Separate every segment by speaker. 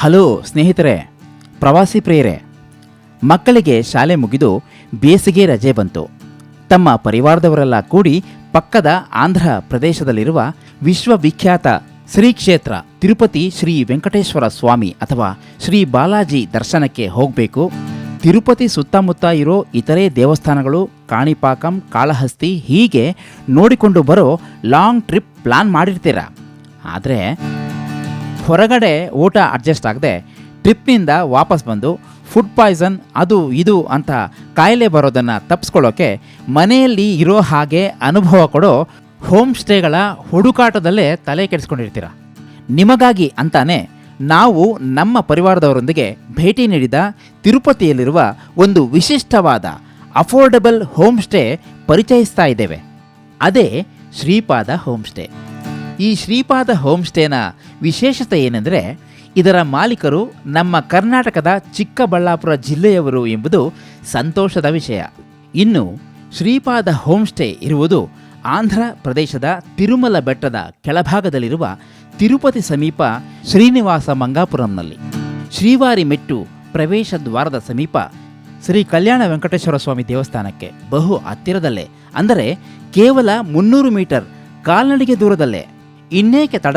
Speaker 1: Hello ಸ್ನೇಹಿತರೆ, ಪ್ರವಾಸಿ ಪ್ರಿಯರೇ, ಮಕ್ಕಳಿಗೆ ಶಾಲೆ ಮುಗಿದು ಬೇಸಿಗೆ ರಜೆ ಬಂತು. ತಮ್ಮ ಪರಿವಾರದವರೆಲ್ಲ ಕೂಡಿ ಪಕ್ಕದ ಆಂಧ್ರ ಪ್ರದೇಶದಲ್ಲಿರುವ ವಿಶ್ವವಿಖ್ಯಾತ ಶ್ರೀ ಕ್ಷೇತ್ರ ತಿರುಪತಿ ಶ್ರೀ ವೆಂಕಟೇಶ್ವರ ಸ್ವಾಮಿ ಅಥವಾ ಶ್ರೀ ಬಾಲಾಜಿ ದರ್ಶನಕ್ಕೆ ಹೋಗಬೇಕು. ತಿರುಪತಿ ಸುತ್ತಮುತ್ತ ಇರೋ ಇತರೆ ದೇವಸ್ಥಾನಗಳು ಕಾಣಿಪಾಕಂ, ಕಾಳಹಸ್ತಿ ಹೀಗೆ ನೋಡಿಕೊಂಡು ಬರೋ ಲಾಂಗ್ ಟ್ರಿಪ್ ಪ್ಲಾನ್ ಮಾಡಿರ್ತೀರ? ಆದರೆ ಹೊರಗಡೆ ಊಟ ಅಡ್ಜಸ್ಟ್ ಆಗದೆ ಟ್ರಿಪ್ನಿಂದ ವಾಪಸ್ ಬಂದು ಫುಡ್ ಪಾಯ್ಸನ್ ಅದು ಇದು ಅಂತ ಕಾಯಿಲೆ ಬರೋದನ್ನು ತಪ್ಪಿಸ್ಕೊಳ್ಳೋಕೆ ಮನೆಯಲ್ಲಿ ಇರೋ ಹಾಗೆ ಅನುಭವ ಕೊಡೋ ಹೋಮ್ ಸ್ಟೇಗಳ ಹುಡುಕಾಟದಲ್ಲೇ ತಲೆ ಕೆಡಿಸ್ಕೊಂಡಿರ್ತೀರ? ನಿಮಗಾಗಿ ಅಂತಾನೆ ನಾವು ನಮ್ಮ ಪರಿವಾರದವರೊಂದಿಗೆ ಭೇಟಿ ನೀಡಿದ ತಿರುಪತಿಯಲ್ಲಿರುವ ಒಂದು ವಿಶಿಷ್ಟವಾದ ಅಫೋರ್ಡಬಲ್ ಹೋಮ್ ಸ್ಟೇ ಪರಿಚಯಿಸ್ತಾ ಇದ್ದೇವೆ. ಅದೇ ಶ್ರೀಪಾದ ಹೋಮ್ ಸ್ಟೇ ಈ ಶ್ರೀಪಾದ ಹೋಮ್ ಸ್ಟೇನ ವಿಶೇಷತೆ ಏನೆಂದರೆ, ಇದರ ಮಾಲೀಕರು ನಮ್ಮ ಕರ್ನಾಟಕದ ಚಿಕ್ಕಬಳ್ಳಾಪುರ ಜಿಲ್ಲೆಯವರು ಎಂಬುದು ಸಂತೋಷದ ವಿಷಯ. ಇನ್ನು, ಶ್ರೀಪಾದ ಹೋಮ್ ಸ್ಟೇ ಇರುವುದು ಆಂಧ್ರ ಪ್ರದೇಶದ ತಿರುಮಲ ಬೆಟ್ಟದ ಕೆಳಭಾಗದಲ್ಲಿರುವ ತಿರುಪತಿ ಸಮೀಪ ಶ್ರೀನಿವಾಸ ಮಂಗಾಪುರಂನಲ್ಲಿ. ಶ್ರೀವಾರಿ ಮೆಟ್ಟು ಪ್ರವೇಶ ದ್ವಾರದ ಸಮೀಪ ಶ್ರೀ ಕಲ್ಯಾಣ ವೆಂಕಟೇಶ್ವರ ಸ್ವಾಮಿ ದೇವಸ್ಥಾನಕ್ಕೆ ಬಹು ಹತ್ತಿರದಲ್ಲೇ, ಅಂದರೆ ಕೇವಲ ಮುನ್ನೂರು ಮೀಟರ್ ಕಾಲ್ನಡಿಗೆ ದೂರದಲ್ಲೇ ಇನ್ನೇಕೆ ತಡ?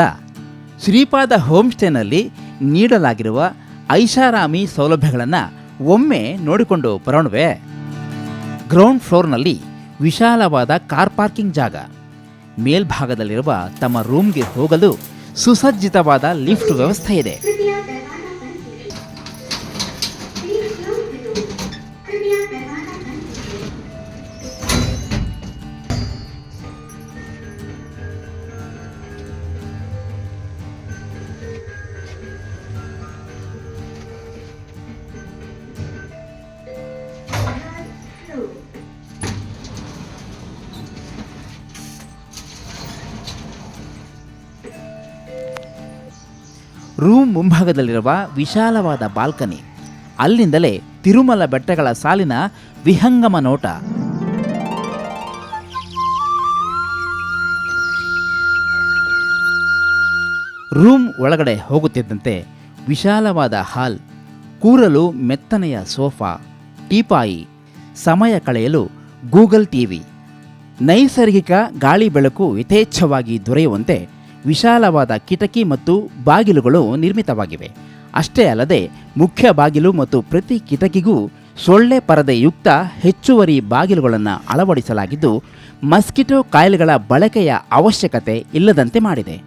Speaker 1: ಶ್ರೀಪಾದ ಹೋಮ್ಸ್ಟೇನಲ್ಲಿ ನೀಡಲಾಗಿರುವ ಐಷಾರಾಮಿ ಸೌಲಭ್ಯಗಳನ್ನು ಒಮ್ಮೆ ನೋಡಿಕೊಂಡು ಬರೋಣವೇ. ಗ್ರೌಂಡ್ ಫ್ಲೋರ್ನಲ್ಲಿ ವಿಶಾಲವಾದ ಕಾರ್ ಪಾರ್ಕಿಂಗ್ ಜಾಗ. ಮೇಲ್ಭಾಗದಲ್ಲಿರುವ ತಮ್ಮ ರೂಮ್ಗೆ ಹೋಗಲು ಸುಸಜ್ಜಿತವಾದ ಲಿಫ್ಟ್ ವ್ಯವಸ್ಥೆ ಇದೆ ರೂಮ್ ಮುಂಭಾಗದಲ್ಲಿರುವ ವಿಶಾಲವಾದ ಬಾಲ್ಕನಿ, ಅಲ್ಲಿಂದಲೇ ತಿರುಮಲ ಬೆಟ್ಟಗಳ ಸಾಲಿನ ವಿಹಂಗಮ ನೋಟ. ರೂಮ್ ಒಳಗಡೆ ಹೋಗುತ್ತಿದ್ದಂತೆ ವಿಶಾಲವಾದ ಹಾಲ್, ಕೂರಲು ಮೆತ್ತನೆಯ ಸೋಫಾ, ಟೀಪಾಯಿ, ಸಮಯ ಕಳೆಯಲು ಗೂಗಲ್ ಟಿವಿ, ನೈಸರ್ಗಿಕ ಗಾಳಿ ಬೆಳಕು ಯಥೇಚ್ಛವಾಗಿ ದೊರೆಯುವಂತೆ ವಿಶಾಲವಾದ ಕಿಟಕಿ ಮತ್ತು ಬಾಗಿಲುಗಳು ನಿರ್ಮಿತವಾಗಿವೆ. ಅಷ್ಟೇ ಅಲ್ಲದೆ, ಮುಖ್ಯ ಬಾಗಿಲು ಮತ್ತು ಪ್ರತಿ ಕಿಟಕಿಗೂ ಸೊಳ್ಳೆ ಪರದೆಯುಕ್ತ ಹೆಚ್ಚುವರಿ ಬಾಗಿಲುಗಳನ್ನು ಅಳವಡಿಸಲಾಗಿದ್ದು, ಮಸ್ಕಿಟೋ ಕಾಯಿಲೆಗಳ ಬಳಕೆಯ ಅವಶ್ಯಕತೆ ಇಲ್ಲದಂತೆ ಮಾಡಿದೆ.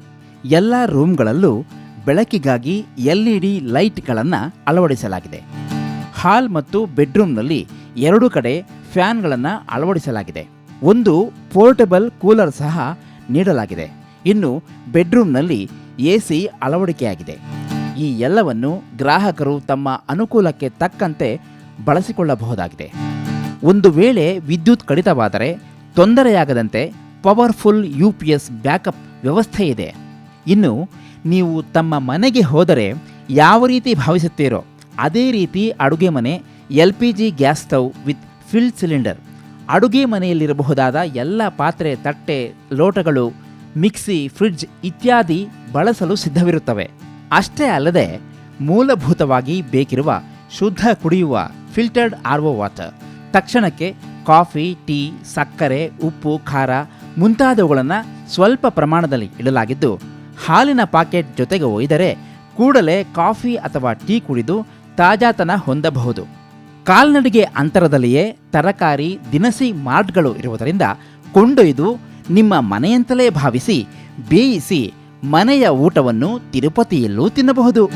Speaker 1: ಎಲ್ಲ ರೂಮ್ಗಳಲ್ಲೂ ಬೆಳಕಿಗಾಗಿ ಎಲ್ ಇ ಡಿ ಲೈಟ್ಗಳನ್ನು ಅಳವಡಿಸಲಾಗಿದೆ. ಹಾಲ್ ಮತ್ತು ಬೆಡ್ರೂಮ್ನಲ್ಲಿ ಎರಡು ಕಡೆ ಫ್ಯಾನ್ಗಳನ್ನು ಅಳವಡಿಸಲಾಗಿದೆ. ಒಂದು ಪೋರ್ಟಬಲ್ ಕೂಲರ್ ಸಹ ನೀಡಲಾಗಿದೆ. ಇನ್ನು ಬೆಡ್ರೂಮ್ನಲ್ಲಿ ಎ ಸಿ ಅಳವಡಿಕೆಯಾಗಿದೆ. ಈ ಎಲ್ಲವನ್ನು ಗ್ರಾಹಕರು ತಮ್ಮ ಅನುಕೂಲಕ್ಕೆ ತಕ್ಕಂತೆ ಬಳಸಿಕೊಳ್ಳಬಹುದಾಗಿದೆ. ಒಂದು ವೇಳೆ ವಿದ್ಯುತ್ ಕಡಿತವಾದರೆ ತೊಂದರೆಯಾಗದಂತೆ powerful U P S backup ವ್ಯವಸ್ಥೆ ಇದೆ. ಇನ್ನು ನೀವು ತಮ್ಮ ಮನೆಗೆ ಹೋದರೆ ಯಾವ ರೀತಿ ಭಾವಿಸುತ್ತೀರೋ ಅದೇ ರೀತಿ ಅಡುಗೆ ಮನೆ L P G gas stove with filled cylinder, ಅಡುಗೆ ಮನೆಯಲ್ಲಿರಬಹುದಾದ ಎಲ್ಲ ಪಾತ್ರೆ, ತಟ್ಟೆ, ಲೋಟಗಳು ಮಿಕ್ಸಿ, ಫ್ರಿಡ್ಜ್ ಇತ್ಯಾದಿ ಬಳಸಲು ಸಿದ್ಧವಿರುತ್ತವೆ. ಅಷ್ಟೇ ಅಲ್ಲದೆ ಮೂಲಭೂತವಾಗಿ ಬೇಕಿರುವ ಶುದ್ಧ ಕುಡಿಯುವ ಫಿಲ್ಟರ್ಡ್ ಆರ್ವೋ ವಾಟರ್ ತಕ್ಷಣಕ್ಕೆ ಕಾಫಿ, ಟೀ, ಸಕ್ಕರೆ, ಉಪ್ಪು, ಖಾರ ಮುಂತಾದವುಗಳನ್ನು ಸ್ವಲ್ಪ ಪ್ರಮಾಣದಲ್ಲಿ ಇಡಲಾಗಿದ್ದು, ಹಾಲಿನ ಪಾಕೆಟ್ ಜೊತೆಗೆ ಒಯ್ದರೆ ಕೂಡಲೇ ಕಾಫಿ ಅಥವಾ ಟೀ ಕುಡಿದು ತಾಜಾತನ ಹೊಂದಬಹುದು. ಕಾಲ್ನಡಿಗೆ ಅಂತರದಲ್ಲಿಯೇ ತರಕಾರಿ, ದಿನಸಿ ಮಾರ್ಟ್ಗಳು ಇರುವುದರಿಂದ ಕೊಂಡೊಯ್ದು ನಿಮ್ಮ ಮನೆಯಂತಲೇ ಭಾವಿಸಿ, ಬೇಯಿಸಿ ಮನೆಯ ಊಟವನ್ನು ತಿರುಪತಿಯಲ್ಲೂ ತಿನ್ನಬಹುದು.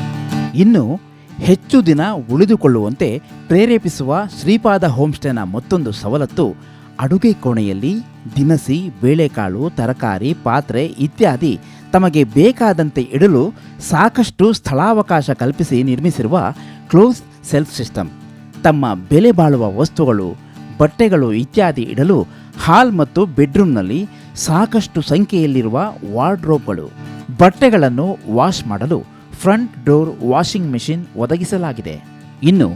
Speaker 1: ಇನ್ನು ಹೆಚ್ಚು ದಿನ ಉಳಿದುಕೊಳ್ಳುವಂತೆ ಪ್ರೇರೇಪಿಸುವ ಶ್ರೀಪಾದ ಹೋಮ್ಸ್ಟೇನ ಮತ್ತೊಂದು ಸವಲತ್ತು, ಅಡುಗೆ ಕೋಣೆಯಲ್ಲಿ ದಿನಸಿ, ಬೇಳೆಕಾಳು, ತರಕಾರಿ, ಪಾತ್ರೆ ಇತ್ಯಾದಿ ತಮಗೆ ಬೇಕಾದಂತೆ ಇಡಲು ಸಾಕಷ್ಟು ಸ್ಥಳಾವಕಾಶ ಕಲ್ಪಿಸಿ ನಿರ್ಮಿಸಿರುವ ಕ್ಲೋಸ್ ಸೆಲ್ಫ್ ಸಿಸ್ಟಮ್. ತಮ್ಮ ಬೆಲೆ ಬಾಳುವ ವಸ್ತುಗಳು, ಬಟ್ಟೆಗಳು ಇತ್ಯಾದಿ ಇಡಲು ಹಾಲ್ ಮತ್ತು ಬೆಡ್ರೂಮ್ನಲ್ಲಿ ಸಾಕಷ್ಟು ಸಂಖ್ಯೆಯಲ್ಲಿರುವ ವಾರ್ಡ್ರೋಬ್ಗಳು. ಬಟ್ಟೆಗಳನ್ನು ವಾಶ್ ಮಾಡಲು ಫ್ರಂಟ್ ಡೋರ್ ವಾಷಿಂಗ್ ಮೆಷಿನ್ ಒದಗಿಸಲಾಗಿದೆ. ಇನ್ನು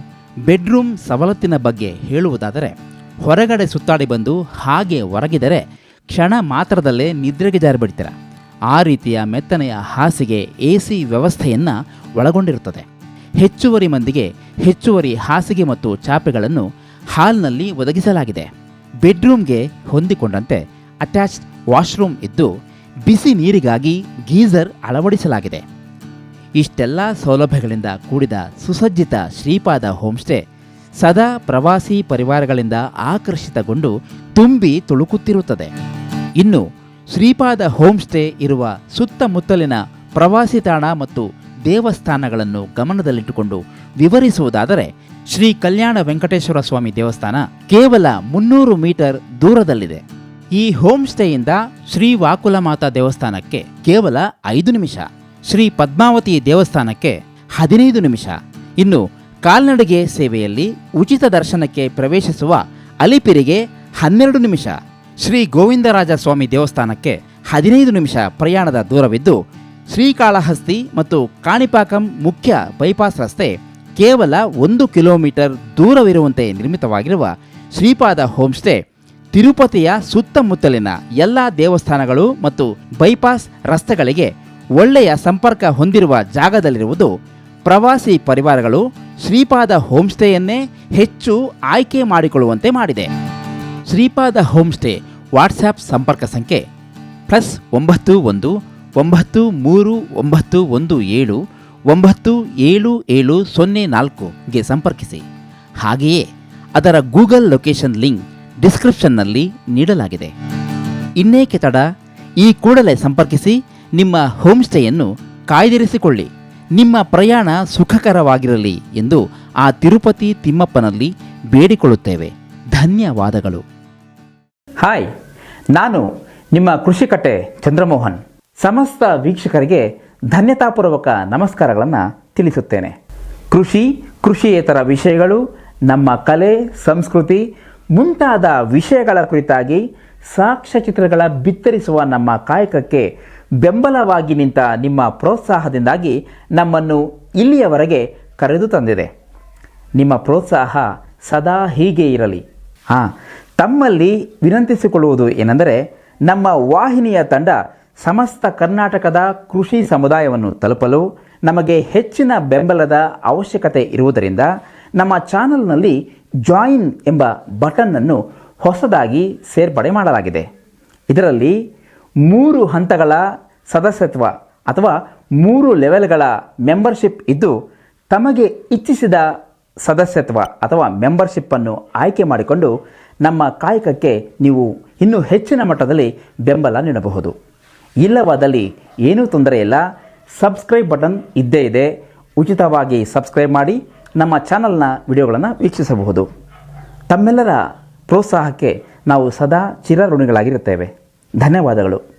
Speaker 1: ಬೆಡ್ರೂಮ್ ಸವಲತ್ತಿನ ಬಗ್ಗೆ ಹೇಳುವುದಾದರೆ, ಹೊರಗಡೆ ಸುತ್ತಾಡಿ ಬಂದು ಹಾಗೆ ಹೊರಗಿದರೆ ಕ್ಷಣ ಮಾತ್ರದಲ್ಲೇ ನಿದ್ರೆಗೆ ಜಾರಿಬಿಡ್ತೀರ. ಆ ರೀತಿಯ ಮೆತ್ತನೆಯ ಹಾಸಿಗೆ ಎ ಸಿ ವ್ಯವಸ್ಥೆಯನ್ನು ಒಳಗೊಂಡಿರುತ್ತದೆ. ಹೆಚ್ಚುವರಿ ಮಂದಿಗೆ ಹೆಚ್ಚುವರಿ ಹಾಸಿಗೆ ಮತ್ತು ಚಾಪೆಗಳನ್ನು ಹಾಲ್ನಲ್ಲಿ ಒದಗಿಸಲಾಗಿದೆ. ಬೆಡ್ರೂಮ್ಗೆ ಹೊಂದಿಕೊಂಡಂತೆ ಅಟ್ಯಾಚ್ಡ್ ವಾಶ್ರೂಮ್ ಇದ್ದು ಬಿಸಿ ನೀರಿಗಾಗಿ ಗೀಸರ್ ಅಳವಡಿಸಲಾಗಿದೆ. ಇಷ್ಟೆಲ್ಲ ಸೌಲಭ್ಯಗಳಿಂದ ಕೂಡಿದ ಸುಸಜ್ಜಿತ ಶ್ರೀಪಾದ ಹೋಮ್ಸ್ಟೇ ಸದಾ ಪ್ರವಾಸಿ ಪರಿವಾರಗಳಿಂದ ಆಕರ್ಷಿತಗೊಂಡು ತುಂಬಿ ತುಳುಕುತ್ತಿರುತ್ತದೆ. ಇನ್ನು ಶ್ರೀಪಾದ ಹೋಮ್ಸ್ಟೇ ಇರುವ ಸುತ್ತಮುತ್ತಲಿನ ಪ್ರವಾಸಿ ತಾಣ ಮತ್ತು ದೇವಸ್ಥಾನಗಳನ್ನು ಗಮನದಲ್ಲಿಟ್ಟುಕೊಂಡು ವಿವರಿಸುವುದಾದರೆ ಶ್ರೀ ಕಲ್ಯಾಣ ವೆಂಕಟೇಶ್ವರ ಸ್ವಾಮಿ ದೇವಸ್ಥಾನ ಕೇವಲ ಮುನ್ನೂರು ಮೀಟರ್ ದೂರದಲ್ಲಿದೆ. ಈ ಹೋಮ್ ಸ್ಟೇಯಿಂದ ಶ್ರೀ ವಾಕುಲಮಾತಾ ದೇವಸ್ಥಾನಕ್ಕೆ ಕೇವಲ ಐದು ನಿಮಿಷ, ಶ್ರೀ ಪದ್ಮಾವತಿ ದೇವಸ್ಥಾನಕ್ಕೆ ಹದಿನೈದು ನಿಮಿಷ. ಇನ್ನು ಕಾಲ್ನಡಿಗೆ ಸೇವೆಯಲ್ಲಿ ಉಚಿತ ದರ್ಶನಕ್ಕೆ ಪ್ರವೇಶಿಸುವ ಅಲಿಪಿರಿಗೆ ಹನ್ನೆರಡು ನಿಮಿಷ, ಶ್ರೀ ಗೋವಿಂದರಾಜ ಸ್ವಾಮಿ ದೇವಸ್ಥಾನಕ್ಕೆ ಹದಿನೈದು ನಿಮಿಷ ಪ್ರಯಾಣದ ದೂರವಿದ್ದು, ಶ್ರೀಕಾಳಹಸ್ತಿ ಮತ್ತು ಕಾಣಿಪಾಕಂ ಮುಖ್ಯ ಬೈಪಾಸ್ ರಸ್ತೆ ಕೇವಲ ಒಂದು ಕಿಲೋಮೀಟರ್ ದೂರವಿರುವಂತೆ ನಿರ್ಮಿತವಾಗಿರುವ ಶ್ರೀಪಾದ ಹೋಮ್ಸ್ಟೇ, ತಿರುಪತಿಯ ಸುತ್ತಮುತ್ತಲಿನ ಎಲ್ಲ ದೇವಸ್ಥಾನಗಳು ಮತ್ತು ಬೈಪಾಸ್ ರಸ್ತೆಗಳಿಗೆ ಒಳ್ಳೆಯ ಸಂಪರ್ಕ ಹೊಂದಿರುವ ಜಾಗದಲ್ಲಿರುವುದು ಪ್ರವಾಸಿ ಪರಿವಾರಗಳು ಶ್ರೀಪಾದ ಹೋಮ್ಸ್ಟೇಯನ್ನೇ ಹೆಚ್ಚು ಆಯ್ಕೆ ಮಾಡಿಕೊಳ್ಳುವಂತೆ ಮಾಡಿದೆ. ಶ್ರೀಪಾದ ಹೋಮ್ಸ್ಟೇ ವಾಟ್ಸ್ಆ್ಯಪ್ ಸಂಪರ್ಕ ಸಂಖ್ಯೆ ಪ್ಲಸ್ ಒಂಬತ್ತು ಒಂದು ಒಂಬತ್ತು ಮೂರು ಒಂಬತ್ತು ಒಂದು ಏಳು ಒಂಬತ್ತು ಏಳು ಏಳು ಸೊನ್ನೆ ನಾಲ್ಕುಗೆ ಸಂಪರ್ಕಿಸಿ. ಹಾಗೆಯೇ ಅದರ ಗೂಗಲ್ ಲೊಕೇಶನ್ ಲಿಂಕ್ ಡಿಸ್ಕ್ರಿಪ್ಷನ್ನಲ್ಲಿ ನೀಡಲಾಗಿದೆ. ಇನ್ನೇಕೆ ತಡ? ಈ ಕೂಡಲೇ ಸಂಪರ್ಕಿಸಿ ನಿಮ್ಮ ಹೋಮ್ ಸ್ಟೇಯನ್ನು ಕಾಯ್ದಿರಿಸಿಕೊಳ್ಳಿ. ನಿಮ್ಮ ಪ್ರಯಾಣ ಸುಖಕರವಾಗಿರಲಿ ಎಂದು ಆ ತಿರುಪತಿ ತಿಮ್ಮಪ್ಪನಲ್ಲಿ ಬೇಡಿಕೊಳ್ಳುತ್ತೇವೆ. ಧನ್ಯವಾದಗಳು.
Speaker 2: ಹಾಯ್, ನಾನು ನಿಮ್ಮ ಕೃಷಿಕಟ್ಟೆ ಚಂದ್ರಮೋಹನ್. ಸಮಸ್ತ ವೀಕ್ಷಕರಿಗೆ ಧನ್ಯತಾಪೂರ್ವಕ ನಮಸ್ಕಾರಗಳನ್ನು ತಿಳಿಸುತ್ತೇನೆ. ಕೃಷಿ, ಕೃಷಿಯೇತರ ವಿಷಯಗಳು, ನಮ್ಮ ಕಲೆ, ಸಂಸ್ಕೃತಿ ಮುಂತಾದ ವಿಷಯಗಳ ಕುರಿತಾಗಿ ಸಾಕ್ಷ್ಯಚಿತ್ರಗಳ ಬಿತ್ತರಿಸುವ ನಮ್ಮ ಕಾಯಕಕ್ಕೆ ಬೆಂಬಲವಾಗಿ ನಿಂತ ನಿಮ್ಮ ಪ್ರೋತ್ಸಾಹದಿಂದಾಗಿ ನಮ್ಮನ್ನು ಇಲ್ಲಿಯವರೆಗೆ ಕರೆದು ತಂದಿದೆ. ನಿಮ್ಮ ಪ್ರೋತ್ಸಾಹ ಸದಾ ಹೀಗೆ ಇರಲಿ. ಹಾಂ, ತಮ್ಮಲ್ಲಿ ವಿನಂತಿಸಿಕೊಳ್ಳುವುದು ಏನೆಂದರೆ, ನಮ್ಮ ವಾಹಿನಿಯ ತಂಡ ಸಮಸ್ತ ಕರ್ನಾಟಕದ ಕೃಷಿ ಸಮುದಾಯವನ್ನು ತಲುಪಲು ನಮಗೆ ಹೆಚ್ಚಿನ ಬೆಂಬಲದ ಅವಶ್ಯಕತೆ ಇರುವುದರಿಂದ ನಮ್ಮ ಚಾನಲ್ನಲ್ಲಿ ಜಾಯಿನ್ ಎಂಬ ಬಟನ್ನನ್ನು ಹೊಸದಾಗಿ ಸೇರ್ಪಡೆ ಮಾಡಲಾಗಿದೆ. ಇದರಲ್ಲಿ ಮೂರು ಹಂತಗಳ ಸದಸ್ಯತ್ವ ಅಥವಾ ಮೂರು ಲೆವೆಲ್ಗಳ ಮೆಂಬರ್ಶಿಪ್ ಇದ್ದು, ತಮಗೆ ಇಚ್ಛಿಸಿದ ಸದಸ್ಯತ್ವ ಅಥವಾ ಮೆಂಬರ್ಶಿಪ್ಪನ್ನು ಆಯ್ಕೆ ಮಾಡಿಕೊಂಡು ನಮ್ಮ ಕಾಯಕಕ್ಕೆ ನೀವು ಇನ್ನೂ ಹೆಚ್ಚಿನ ಮಟ್ಟದಲ್ಲಿ ಬೆಂಬಲ ನೀಡಬಹುದು. ಇಲ್ಲವಾದಲ್ಲಿ ಏನೂ ತೊಂದರೆ ಇಲ್ಲ. ಸಬ್ಸ್ಕ್ರೈಬ್ ಬಟನ್ ಇದ್ದೇ ಇದೆ. ಉಚಿತವಾಗಿ ಸಬ್ಸ್ಕ್ರೈಬ್ ಮಾಡಿ. ನಮ್ಮ ಚಾನಲ್ನ ವಿಡಿಯೋಗಳನ್ನು ವೀಕ್ಷಿಸಬಹುದು. ತಮ್ಮೆಲ್ಲರ ಪ್ರೋತ್ಸಾಹಕ್ಕೆ ನಾವು ಸದಾ ಚಿರಋಣಿಗಳಾಗಿರುತ್ತೇವೆ. ಧನ್ಯವಾದಗಳು.